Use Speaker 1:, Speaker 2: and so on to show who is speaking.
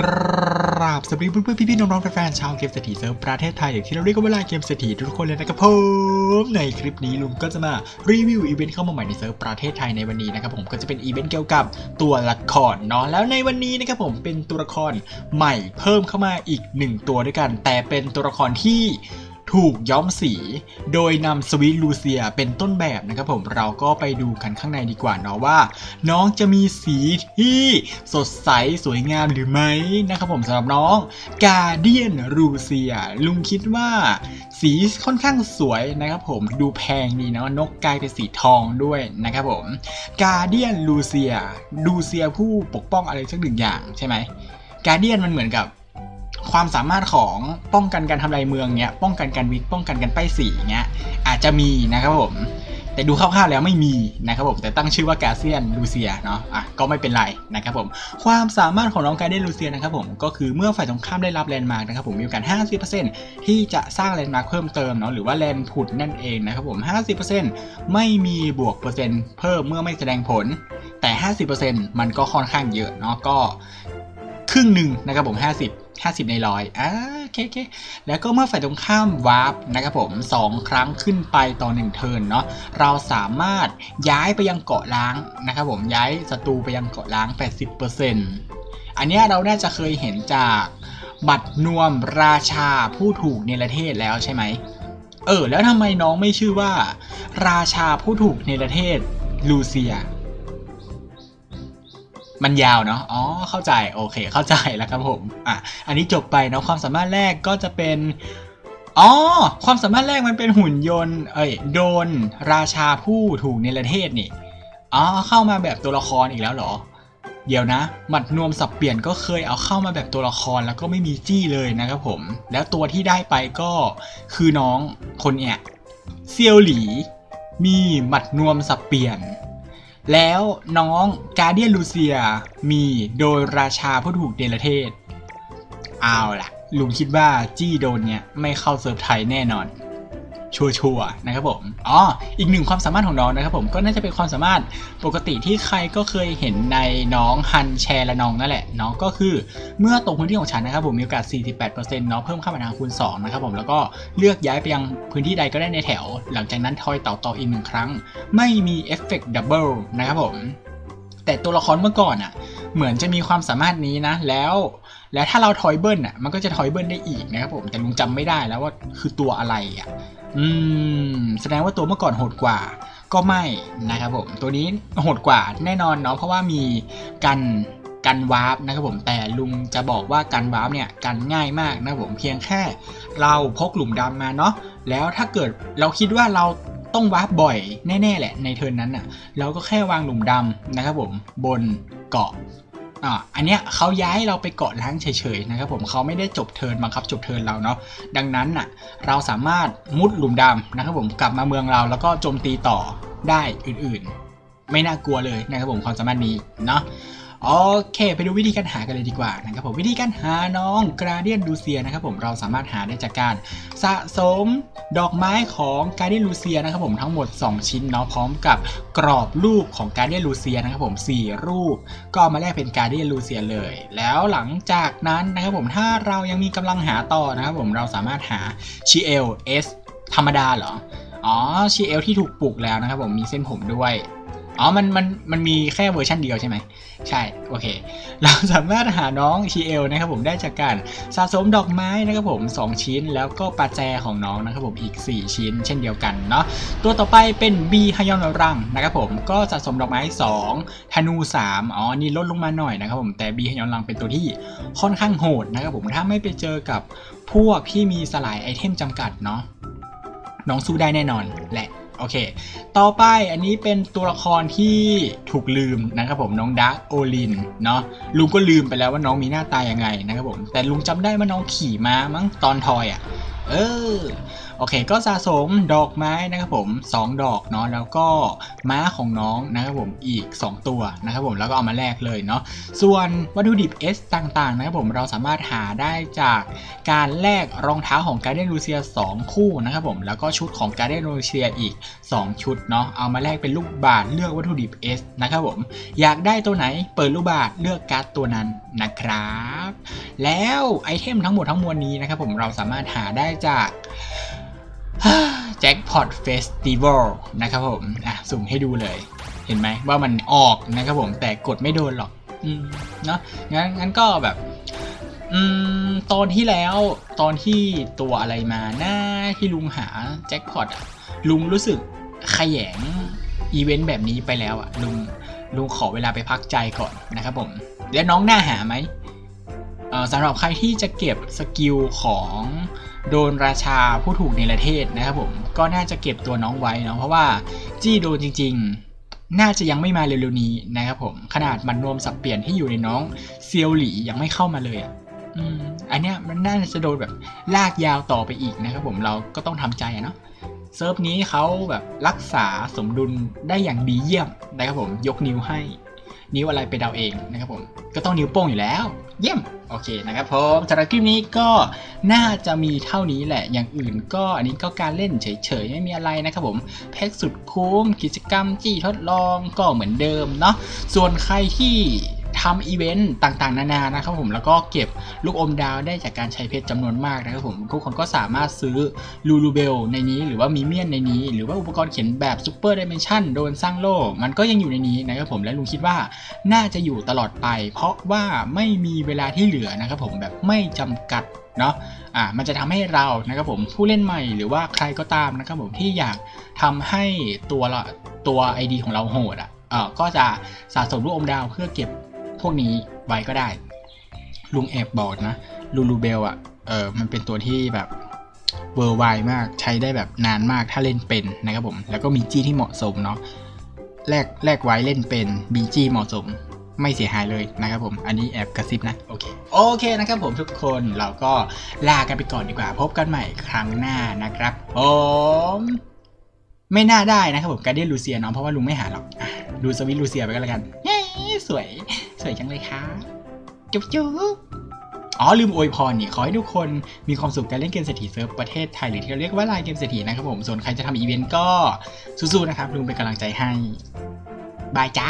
Speaker 1: กราบสวัสดีเพื่อนๆพี่ๆน้องๆแฟนๆชาวเกมเศรษฐีเซิร์ฟประเทศไทยอย่างที่เราเรียกว่าเว่าเกมเศรษฐีทุกคนเลยนะครับผมในคลิปนี้ลุงก็จะมารีวิวอีเวนต์เข้ามาใหม่ในเซิร์ฟประเทศไทยในวันนี้นะครับผมก็จะเป็นอีเวนต์เกี่ยวกับตัวละครเนาะแล้วในวันนี้นะครับผมเป็นตัวละครใหม่เพิ่มเข้ามาอีกหนึ่งตัวด้วยกัน แต่เป็นตัวละครที่ ถูกย้อมสี โดยนำสวิตลูเซียเป็นต้นแบบนะครับผมเราก็ไปดูกันข้างในดีกว่าเนาะว่า น้องจะมีสีที่สดใสสวยงามหรือไม่นะครับผมสำหรับน้องกาเดียนรูเซีย ลุงคิดว่า สีค่อนข้างสวยนะครับผมดูแพงดีเนาะนกกลายเป็นสีทองด้วยนะครับผมกาเดียนลูเซียลูเซียผู้ปกป้องอะไรสักหนึ่งอย่างใช่ไหมกาเดียนมันเหมือนกับ ความสามารถของป้องกันการทำลายเมืองเนี้ยป้องกันการวิทย์ป้องกันการป้ายสีเงี้ยอาจจะมีนะครับผมแต่ดูคร่าวๆแล้วไม่มีนะครับผมแต่ตั้งชื่อว่ากาเซียนลูเซียเนาะอะก็ไม่เป็นไรนะครับผมความสามารถของน้องกาเดียนลูเซียนะครับผมก็คือเมื่อฝ่ายตรงข้ามได้รับแลนด์มาร์กนะครับผมมีโอกาส 50%ที่จะสร้างแลนด์มาร์กเพิ่มเติมเนาะหรือว่าแลนด์ผุดนั่นเองนะครับผม 50%ไม่มีบวกเปอร์เซ็นต์เพิ่มเมื่อไม่แสดงผลแต่ 50%มันก็ค่อนข้างเยอะเนาะก็ ครึ่งหนึ่งนะครับผม 50 50 ในร้อยอ่าโอเคโอเคแล้วก็เมื่อฝ่ายตรงข้ามวาร์ปนะครับผม 2 ครั้งขึ้นไปต่อ1เทิร์นเนาะเราสามารถย้ายไปยังเกาะล้างนะครับผมย้ายศัตรูไปยังเกาะล้าง 80%อันเนี้เราน่าจะเคยเห็นจากบัตรนวมราชาผู้ถูกเนรเทศแล้วใช่ไหมเออ แล้วทำไมน้องไม่ชื่อว่า ราชาผู้ถูกเนรเทศลูเซีย มันยาวเนาะ อ๋อ เข้าใจ โอเค เข้าใจแล้วครับผม อะ อันนี้จบไปเนาะ ความสามารถแรกก็จะเป็น อ๋อ ความสามารถแรกมันเป็นหุ่นยนต์ เอ้ย โดนราชาผู้ถูกเนรเทศนี่ อ๋อ เข้ามาแบบตัวละครอีกแล้วเหรอ เดี๋ยวนะ หมัดนวมสับเปลี่ยนก็เคยเอาเข้ามาแบบตัวละครแล้วก็ไม่มีจี้เลยนะครับผม แล้วตัวที่ได้ไปก็คือน้องคนเนี้ยเซียวหลี มีหมัดนวมสับเปลี่ยน แล้วน้องกาเดียนลูเซียมีโดยราชาผู้ถูกเดลเทศ เอาล่ะ ลุงคิดว่าจี้โดนเนี่ย ไม่เข้าเซิร์ฟไทยแน่นอน ชัวร์ๆนะครับผมอ๋ออีกหนึ่งความสามารถของน้องนะครับผมก็น่าจะเป็นความสามารถปกติที่ใครก็เคยเห็นในน้องฮันแชร์และน้องนั่นแหละเนาะก็คือเมื่อตกพื้นที่ของฉันนะครับผมมีโอกาส 48%เนาะเพิ่มค่ามาทางคูณ2นะครับผมแล้วก็เลือกย้ายไปยังพื้นที่ใดก็ได้ในแถว หลังจากนั้นทอยเต่าต่ออีกหนึ่งครั้ง ไม่มีเอฟเฟกต์ดับเบิลนะครับผมแต่ตัวละครเมื่อก่อนอะ เหมือนจะมีความสามารถนี้นะ แล้ว แล้วถ้าเราทอยเบิลอะ มันก็จะทอยเบิลได้อีกนะครับผม แต่ลุงจำไม่ได้แล้วว่าคือตัวอะไรอะ อืม แสดงว่าตัวเมื่อก่อนโหดกว่า ก็ไม่นะครับผม ตัวนี้โหดกว่าแน่นอนเนาะ เพราะว่ามีกันกันวาร์ปนะครับผมแต่ลุงจะบอกว่ากันวาร์ปเนี่ยกันง่ายมากนะครับผมเพียงแค่เราพกหลุมดำมาเนาะแล้วถ้าเกิดเราคิดว่าเราต้องวาร์ปบ่อยแน่ๆแหละในเทิร์นนั้นน่ะ เราก็แค่วางหลุมดำนะครับผมบน เกาะอ่าอันเนี้ยเขาย้ายเราไปเกาะล้างเฉยๆนะครับผมเขาไม่ได้จบเทินบังคับจบเทินเราเนาะดังนั้นน่ะเราสามารถมุดหลุมดำนะครับผมกลับมาเมืองเราแล้วก็โจมตีต่อได้อื่นๆ ไม่น่ากลัวเลยนะครับผมความสามารถนี้เนาะ โอเค ไปดูวิธีการหากันเลยดีกว่านะครับผมวิธีการหาน้องกราเดียนดูเซียนะครับผมเราสามารถหาได้จากการสะสมดอกไม้ของการเดียนลูเซียนะครับผมทั้งหมด 2 ชิ้นเนาะพร้อมกับกรอบรูปของการเดียนลูเซียนะครับผม 4 รูป ก็มาแลกเป็นการเดียนลูเซียเลย แล้วหลังจากนั้นนะครับผมถ้าเรายังมีกำลังหาต่อนะครับผมเราสามารถหาชีเอลเอสธรรมดาเหรออ๋อชีเอลที่ถูกปลูกแล้วนะครับผมมีเส้นผมด้วย อ๋อ มัน มัน มันมีแค่เวอร์ชันเดียวใช่ไหม ใช่ โอเค เราสามารถหาน้องชีเอลนะครับผมได้จากการสะสมดอกไม้นะครับผม 2 ชิ้น แล้วก็ปาแจของน้องนะครับผมอีก 4 ชิ้น เช่นเดียวกันเนาะ ตัวต่อไปเป็นบีฮยอนรังนะครับผม ก็สะสมดอกไม้ 2 ธนู 3 อ๋อ นี่ลดลงมาหน่อยนะครับผม แต่บีฮยอนรังเป็นตัวที่ค่อนข้างโหดนะครับผม ถ้าไม่ไปเจอกับพวกที่มีสลายไอเทมจำกัดเนาะ น้องสู้ได้แน่นอนแหละ โอเค ต่อไปอันนี้เป็นตัวละครที่ถูกลืมนะครับผมน้องดักโอลินเนาะลุงก็ลืมไปแล้วว่าน้องมีหน้าตายังไงนะครับผมแต่ลุงจำได้ว่าน้องขี่ม้ามั้งตอนทอยอะ่ะ เออโอเคก็สะสมดอกไม้นะครับผม 2 ดอกเนาะแล้วก็ม้าของน้องนะครับผมอีก 2 ตัวนะครับผมแล้วก็เอามาแลกเลยเนาะส่วนวัตถุดิบ S ต่างๆนะครับผมเราสามารถหาได้จากการแลกรองเท้าของ Guardian Lucia 2คู่นะครับผมแล้วก็ชุดของ Guardian Lucia อีก 2 ชุดเนาะเอามาแลกเป็นลูกบาศก์เลือกวัตถุดิบ S นะครับผมอยากได้ตัวไหนเปิดลูกบาศก์เลือกการ์ดตัวนั้นนะครับ แล้วไอเทมทั้งหมดทั้งมวลนี้นะครับผมเราสามารถหาได้จากแจ็คพอตเฟสติวัลนะครับผม อะ สุ่มให้ดูเลย เห็นไหมว่ามันออกนะครับผมแต่กดไม่โดนหรอก อืม เนาะงั้นงั้นก็แบบ อืม ตอนที่แล้วตอนที่ตัวอะไรมาหน้าที่ลุงหาแจ็คพอตอะลุงรู้สึกขยงอีเวนต์แบบนี้ไปแล้วอะ ลุงลุงขอเวลาไปพักใจก่อนนะครับผม แล้วน้องหน้าหาไหมสำหรับใครที่จะเก็บสกิลของ โดนราชาผู้ถูกในประเทศนะครับผมก็น่าจะเก็บตัวน้องไว้เนาะเพราะว่าจี้โดนจริง ๆ น่าจะยังไม่มาเร็วๆนี้นะครับผมขนาดมันรวมสับเปลี่ยนที่อยู่ในน้องเซียวหลียังไม่เข้ามาเลยอะอืมอันเนี้ยมันน่าจะโดนแบบลากยาวต่อไปอีกนะครับผมเราก็ต้องทำใจอะเนาะเซิร์ฟนี้เขาแบบรักษาสมดุลได้อย่างดีเยี่ยมนะครับผมยกนิ้วให้ นิ้วอะไรไปเดาเองนะครับผม ก็ต้องนิ้วโป้งอยู่แล้ว เยี่ยม โอเคนะครับผมสำหรับคลิปนี้ก็น่าจะมีเท่านี้แหละ อย่างอื่นก็อันนี้ก็การเล่นเฉยๆ ไม่มีอะไรนะครับผม แพ็กสุดคุ้ม กิจกรรมจี้ทดลองก็เหมือนเดิมเนาะ ส่วนใครที่ ทำอีเวนต์ต่างๆ นานานะครับผมแล้วก็เก็บลูกอมดาวได้จากการใช้เพชรจำนวนมากนะครับผมทุกคนก็สามารถซื้อลูลูเบลในนี้หรือว่ามีเมียนในนี้ หรือว่าอุปกรณ์เขียนแบบซูเปอร์ดิเมนชันโดนสร้างโลก มันก็ยังอยู่ในนี้นะครับผมและลุงคิดว่าน่าจะอยู่ตลอดไป เพราะว่าไม่มีเวลาที่เหลือนะครับผมแบบไม่จำกัดเนาะอ่ามันจะทำให้เรานะครับผมผู้เล่นใหม่หรือว่าใครก็ตามนะครับผมที่อยากทำให้ตัวละตัว ID ของเราโหดอะเออก็จะสะสมลูกอมดาวเพื่อเก็บ วกนี้ไว้ก็ได้ ลุงแอบบอกนะลูลูเบลอะเออมันเป็นตัวที่แบบเวอร์ไวมากใช้ได้แบบนานมากถ้าเล่นเป็นนะครับผม แล้วก็มีจี้ที่เหมาะสมเนาะแลกแลกไว้เล่นเป็น BG เหมาะสมไม่เสียหายเลยนะครับผม อันนี้แอบกระซิบนะ โอเค โอเคนะครับผมทุกคนเราก็ลากันไปก่อนดีกว่า พบกันใหม่ครั้งหน้านะครับผมไม่น่าได้นะครับผมการเดียนลูเซียเนาะเพราะว่าลุงไม่หาหรอกดูสวิตลูเซียไปก็แล้วกันเสวย สวยจังเลยครับจุ๊บจุ๊บอ๋อ ลืมอวยพรนี่ขอให้ทุกคนมีความสุขการเล่นเกมเศรษฐีเซิร์ฟประเทศไทย หรือที่เราเรียกว่าลายเกมเศรษฐีนะครับผม ส่วนใครจะทำอีเวนต์ก็สู้ๆนะครับลุงเป็นกำลังใจให้ บายจ้า